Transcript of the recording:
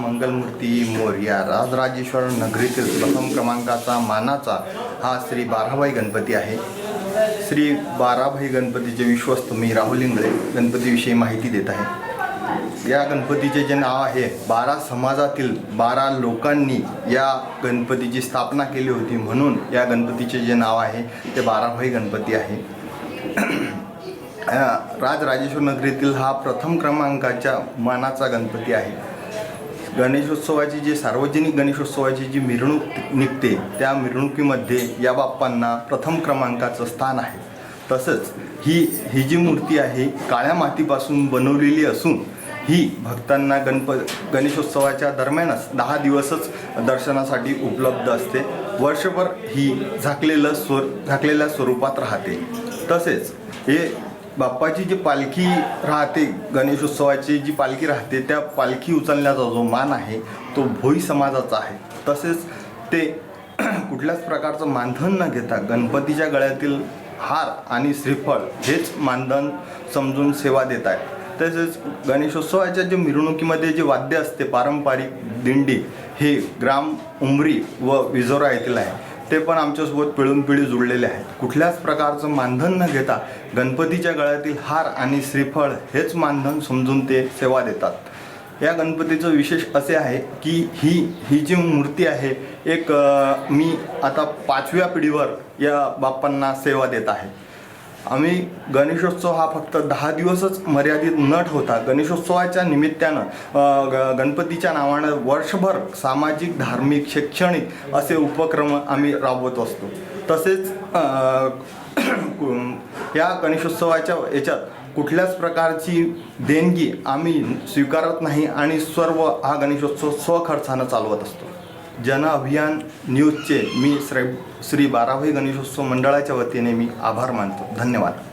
मंगलमूर्ती मोर्या राजराजेश्वर नगरीतील प्रथम क्रमांकाचा मानाचा हा श्री बाराभाई गणपती आहे. श्री बाराभाई गणपतीचे विश्वस्त मी राहुल इंगळे गणपतीविषयी माहिती देत आहे. या गणपतीचे जे नाव आहे बारा समाजातील बारा लोकांनी या गणपतीची स्थापना केली होती म्हणून या गणपतीचे जे नाव आहे ते बाराभाई गणपती आहे. राजराजेश्वर नगरीतील हा प्रथम क्रमांकाच्या मानाचा गणपती आहे. गणेशोत्सवाची जी सार्वजनिक गणेशोत्सवाची जी मिरवणूक निघते त्या मिरवणुकीमध्ये या बाप्पांना प्रथम क्रमांकाचं स्थान आहे. तसंच ही ही जी मूर्ती आहे काळ्या मातीपासून बनवलेली असून ही भक्तांना गणप गणेशोत्सवाच्या दरम्यानच दहा दिवसच दर्शनासाठी उपलब्ध असते. वर्षभर ही झाकलेलं स्वर झाकलेल्या स्वरूपात राहते. तसेच हे बाप्पाची जी पालखी राहते गणेशोत्सवाची जी पालखी राहते त्या पालखी उचलण्याचा जो मान आहे तो भोई समाजाचा आहे. तसेच ते कुठल्याच प्रकारचं मानधन न घेता गणपतीच्या गळ्यातील हार आणि श्रीफळ हेच मानधन समजून सेवा देत आहे तसेच गणेशोत्सवाच्या जे मिरवणुकीमध्ये जे वाद्य असते पारंपरिक दिंडी हे ग्राम उमरी व विजोरा येथील आहे. ते पण आमच्यासोबत पिळून पिढी जुळलेले आहेत. कुठल्याच प्रकारचं मानधन न घेता गणपतीच्या गळ्यातील हार आणि श्रीफळ हेच मानधन समजून ते सेवा देतात. या गणपतीचं विशेष असे आहे की ही ही जी मूर्ती आहे एक मी आता पाचव्या पिढीवर या बाप्पांना सेवा देत आहे. आम्ही गणेशोत्सव हा फक्त दहा दिवसच मर्यादित न ठेवता गणेशोत्सवाच्या निमित्तानं ग- गणपतीच्या नावानं वर्षभर सामाजिक धार्मिक शैक्षणिक असे उपक्रम आम्ही राबवत असतो. तसेच या गणेशोत्सवाच्या याच्यात कुठल्याच प्रकारची देणगी आम्ही स्वीकारत नाही आणि सर्व हा गणेशोत्सव स्वखर्चानं चालवत असतो. जन अभियान न्यूजचे मी श्री श्री बाराभाई गणेशोत्सव मंडळाच्या वतीने मी आभार मानतो. धन्यवाद.